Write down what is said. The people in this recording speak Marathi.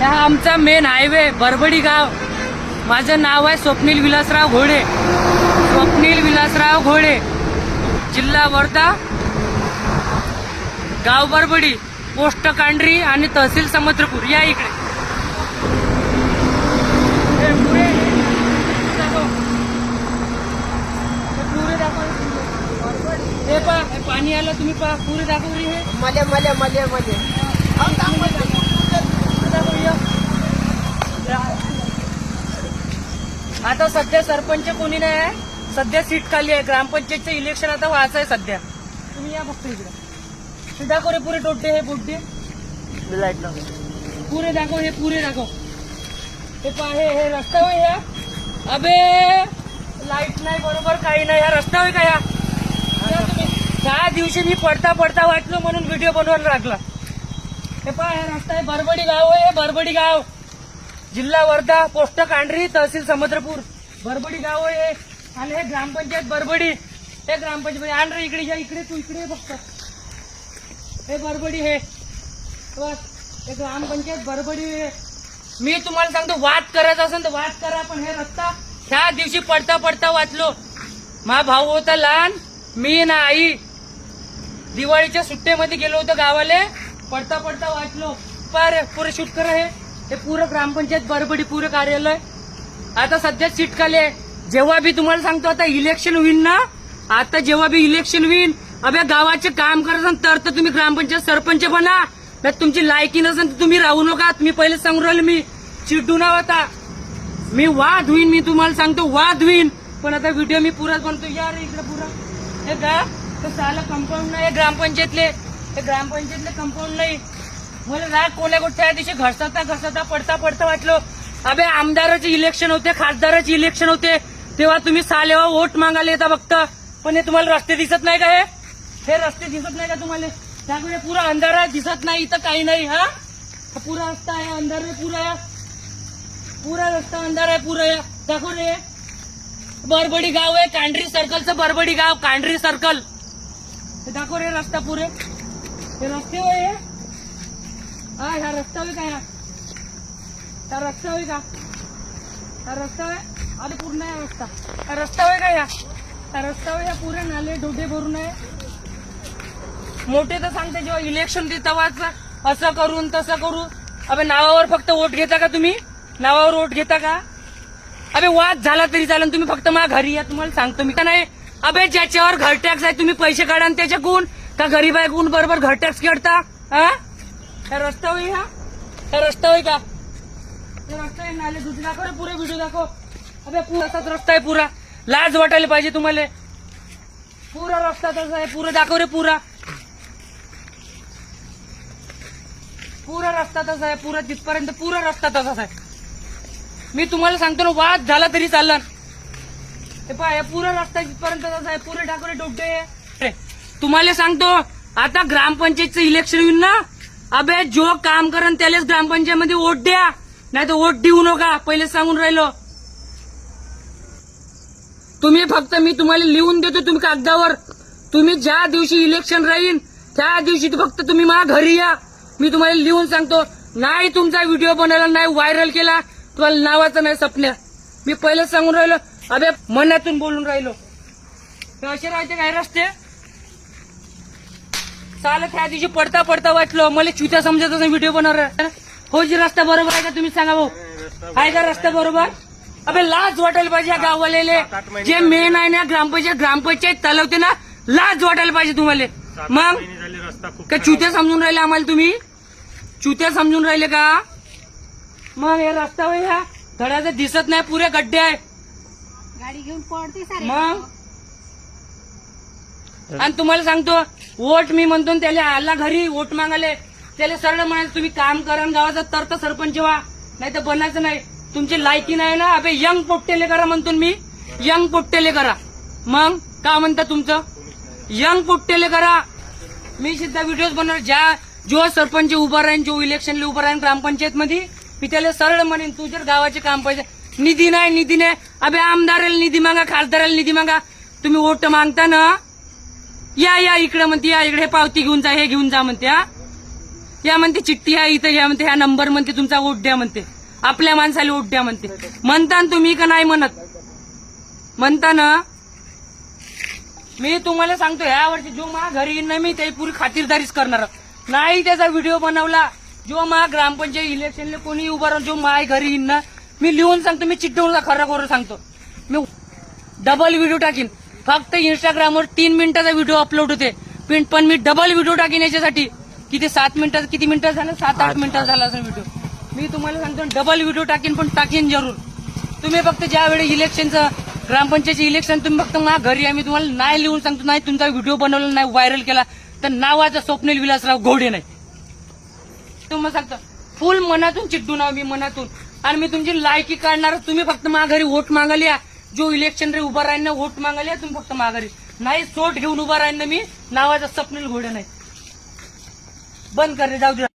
हा आमचा मेन हायवे बरबडी गाव. माझं नाव आहे स्वप्नील विलासराव घोडे. स्वप्नील विलासराव घोडे. जिल्हा वर्धा. गाव बरबडी पोस्ट कांढरी आणि तहसील समुद्रपूर. या इकडे. हे पाणी आलं तुम्ही पहा पुरे दाखव रे हे. मले मले मले मले. आता सध्या सरपंच कोणी नाही आहे. सध्या सीट खाली आहे. ग्रामपंचायतचं इलेक्शन आता व्हायचं आहे सध्या. तुम्ही या फक्त इकडे. हे दाखव रे पुरे टोटे हे बोटे लाइट पुरे दाखव हे पुरे दाखव. हे पहा हे हे रस्ता होय या अबे! लाइट नाही बरोबर काही नाही. हा रस्ता होय का या तुम्ही. त्या दिवशी मी पडता पडता वाटलो म्हणून व्हिडिओ बनवायला लागला. हे पहा हे रस्ता आहे. बरबडी गाव आहे हे बरबडी गाव. जिल्हा वर्धा पोस्ट कांढरी तहसील समुद्रपूर. बरबडी गाव आहे आणि हे ग्रामपंचायत बरबडी. हे ग्रामपंचायत आण रे इकडे या इकडे तू इकडे फक्त. हे बरबडी हे. बस. हे ग्रामपंचायत बरबडी हे. मी तुम्हाला सांगतो वाद करायचा असेल तर वाद करा पण हे रस्ता ह्या दिवशी पडता पडता वाचलो. मा भाऊ होता लहान मी ना आई. दिवाळीच्या सुट्टीमध्ये गेलो होतो गावाले. पडता पडता वाचलो. पार पुरे शूट करा हे. हे पुरं ग्रामपंचायत बरबडी पुरं कार्यालय. आता सध्या चिटकाले जेव्हा बी तुम्हाला सांगतो आता इलेक्शन होईल ना? आता जेव्हा बी इलेक्शन होईल अभ्या गावाचे काम करत तर तर तुम्ही ग्रामपंचायत सरपंच बना. नाही तुमची लायकी नसेल तर तुम्ही राहू नका. मी पहिले सांगून राहिलो मी. चिडू ना होता मी वाद होईन मी तुम्हाला सांगतो वाद होईन. पण आता व्हिडिओ मी पुराच बनतो. यार इकडे पुरा. हे का तर साला कंपाऊंड नाही ग्रामपंचायतले. हे ग्रामपंचायतले कंपाऊंड नाही. मला राग कोण्या कुठच्या त्या दिवशी घसरता घसरता पडता पडता वाटलं. अबे आमदाराचे इलेक्शन होते खासदाराचे इलेक्शन होते. तेव्हा तुम्ही सालेवा वोट मागायला येता फक्त. पण हे तुम्हाला रस्ते दिसत नाही का हे? हे रस्ते दिसत नाही का तुम्हाला? त्यामुळे पुरा अंधार दिसत नाही इथं काही नाही हा? पुरा रस्ता आहे अंधार आहे पुरा पुरा रस्ता अंधार आहे पुरा दाखव रे. बरबडी गाव आहे कांढरी सर्कलचं बरबडी गाव कांढरी सर्कल दाखव रे रस्ता पुरे. हे रस्ते आहे हे? हा ह्या रस्ता होय का ह्या हा रस्ता होय का हा रस्ता होय अरे पूर्ण आहे रस्ता हा रस्ता होय का ह्या हा रस्ता होय ह्या पुरे नाले डोडे भरून आहे मोठे तर सांगते जेव्हा इलेक्शन तेव्हाच असं करून तसं करू. अबे नावावर फक्त वोट घेता का तुम्ही? नावावर वोट घेता का? अबे वाद झाला तरी चालेल. तुम्ही फक्त मला घरी या. तुम्हाला सांगतो मी का नाही? अबे ज्याच्यावर घर टॅक्स आहे तुम्ही पैसे काढा आणि गुण का गरीब आहे कोण बरोबर घर टॅक्स काढता हा हा रस्ता होई हा? हा रस्ता होई का? रस्ता आहे नाले दुसरी दाखव रे पुरे व्हिडिओ दाखव. अबे पुरा असाच रस्ता आहे पुरा. लाज वाटायला पाहिजे तुम्हाला. पुरा रस्ता तसा आहे पुरा दाखव रे पुरा. पुरा रस्ता तसा आहे पुरा तिथपर्यंत पुरा रस्ता तसाच आहे. मी तुम्हाला सांगतो ना वाद झाला तरी चालला हे पाय पुरा रस्ता तिथपर्यंत तसा आहे. पुरे ठाकरे डोबटे तुम्हाला सांगतो आता ग्रामपंचायतचं इलेक्शन होईल ना अबे जो काम करण त्यालाच ग्रामपंचायतमध्ये वोट द्या. नाही तर वोट देऊ नका. पहिले सांगून राहिलो. तुम्ही फक्त मी तुम्हाला लिहून देतो तुम्ही कागदावर. तुम्ही ज्या दिवशी इलेक्शन राहील त्या दिवशी फक्त तुम्ही माझ्या घरी या. मी तुम्हाला लिहून सांगतो. नाही तुमचा व्हिडिओ बनवला नाही व्हायरल केला. तुम्हाला नावाचं नाही सपन्या. मी पहिलेच सांगून राहिलो. अबे मनातून बोलून राहिलो. असे राहते काय रस्ते? चाल त्या दिवशी पडता पडता वाटलं. मला चुत्या समजत व्हिडिओ बनवणार. हो जी रस्ता बरोबर आहे का तुम्ही सांगा भाऊ? आहे का रस्ता बरोबर? अबे लाज वाटायला पाहिजे या गाववालेले जे मेन आहे ना ग्रामपंचायत ग्रामपंचायत चालवते ना लाज वाटायला पाहिजे तुम्हाला. मग? का चुत्या समजून राहिले आम्हाला तुम्ही? चुत्या समजून राहिले का? मग हे रस्ता होय धडाचं दिसत नाही पुरे गड्डे आहे. गाडी घेऊन पडते सारे. मग? आणि तुम्हाला सांगतो वोट मी म्हणतो त्याला आला घरी वोट मागाले त्याला सरळ म्हणायचं तुम्ही काम करा आणि गावाचा तर तर सरपंच व्हा. नाही तर बनायचं नाही. तुमची लायकी नाही ना? अबे यंग पोट्टेले करा म्हणतो मी. यंग पोट्टेले करा. मग? का म्हणता तुमचं? यंग पोट्टेले करा. मी सुद्धा व्हिडिओज बनवणार. ज्या जो सरपंच उभा राहीन जो इलेक्शनला उभा राहीन ग्रामपंचायत मध्ये मी त्याला सरळ म्हणेन तू जर गावाचे काम पाहिजे निधी नाही निधी नाही. अबे आमदाराला निधी मागा खासदाराला निधी मागा. तुम्ही वोट मागता ना या या इकडे म्हणते या इकडे पावती घेऊन जा हे घेऊन जा म्हणते हा. या म्हणते चिठ्ठी आहे इथं या म्हणते ह्या नंबर म्हणते तुमचा वोट द्या म्हणते. आपल्या माणसाला वोट द्या म्हणते. म्हणता ना तुम्ही का नाही म्हणत? म्हणता ना. मी तुम्हाला सांगतो ह्या वर्षी जो मा घरी येईन ना मी ते पुरी खातिरदारीच करणार. नाही त्याचा व्हिडिओ बनवला जो मा ग्रामपंचायत इलेक्शनला कोणी उभा राहून जो माय घरी येईन ना मी लिहून सांगतो मी चिठ्ठीवर खरं खरं सांगतो. मी डबल व्हिडिओ टाकीन. फक्त इंस्टाग्रामवर तीन मिनिटाचा व्हिडिओ अपलोड होते. पण पण मी डबल व्हिडिओ टाकीन याच्यासाठी. किती सात मिनिटात किती मिनिटात झालं? सात आठ मिनिटात झाला असेल व्हिडिओ मी तुम्हाला सांगतो डबल व्हिडिओ टाकीन पण टाकीन जरूर. तुम्ही फक्त ज्यावेळी इलेक्शनचं ग्रामपंचायतचे इलेक्शन तुम्ही फक्त मा घरी आम्ही तुम्हाला नाही लिहून सांगतो नाही तुमचा व्हिडिओ बनवला नाही व्हायरल केला. तर नावाचा स्वप्नील विलासराव घोडे नाही. तुम्हाला सांगतो फुल मनातून चिड्डू नाव मी मनातून. आणि मी तुमची लायकी काढणार तुम्ही फक्त माघारी वोट मागायला या. जो इलेक्शन रे उभा राहील ना वोट मागायला तुम्ही फक्त माघारी. नाही सोट घेऊन उभा राहील ना मी नावाचा स्वप्नील घोडे नाही. बंद कर रे जाऊ दे.